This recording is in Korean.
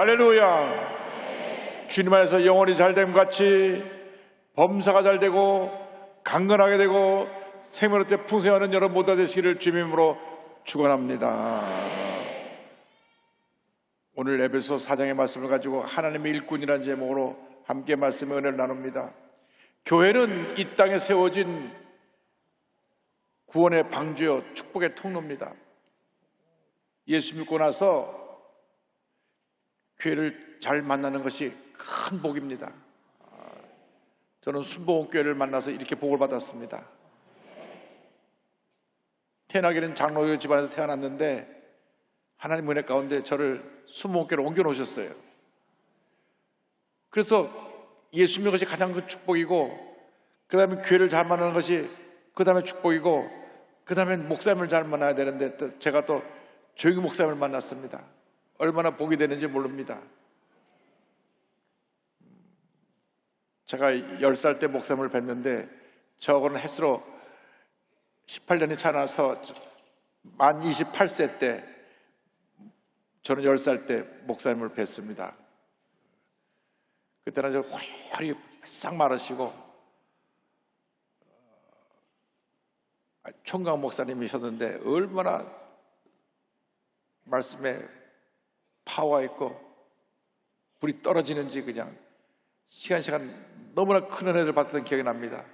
할렐루야. 주님 안에서 영혼이 잘됨 같이 범사가 잘 되고 강건하게 되고 생명의 때 풍성하는 여러분 모두 되시기를 주님으로 축원합니다. 오늘 에베소 4장의 말씀을 가지고 하나님의 일꾼이라는 제목으로 함께 말씀의 은혜를 나눕니다. 교회는 이 땅에 세워진 구원의 방주요 축복의 통로입니다. 예수 믿고 나서 교회를 잘 만나는 것이 큰 복입니다. 아, 저는 순복음 교회를 만나서 이렇게 복을 받았습니다. 태어나기는 장로교 집안에서 태어났는데 하나님 은혜 가운데 저를 순복음 교회로 옮겨 놓으셨어요. 그래서 예수 믿는 것이 가장 큰 축복이고 그 다음에 교회를 잘 만나는 것이 그 다음에 축복이고 그 다음에 목사님을 잘 만나야 되는데 또 제가 또 조용히 목사님을 만났습니다. 얼마나 복이 되는지 모릅니다. 제가 10살 때 목사님을 뵀는데 저하고는 햇수로 18년이 차나서 만 28세 때 저는 10살 때 목사님을 뵀습니다. 그때는 저 호리호리 싹 마르시고 아, 총각 목사님이셨는데 얼마나 말씀에 파워 있고 불이 떨어지는지 그냥 시간 시간 너무나 큰 은혜를 받던 기억이 납니다.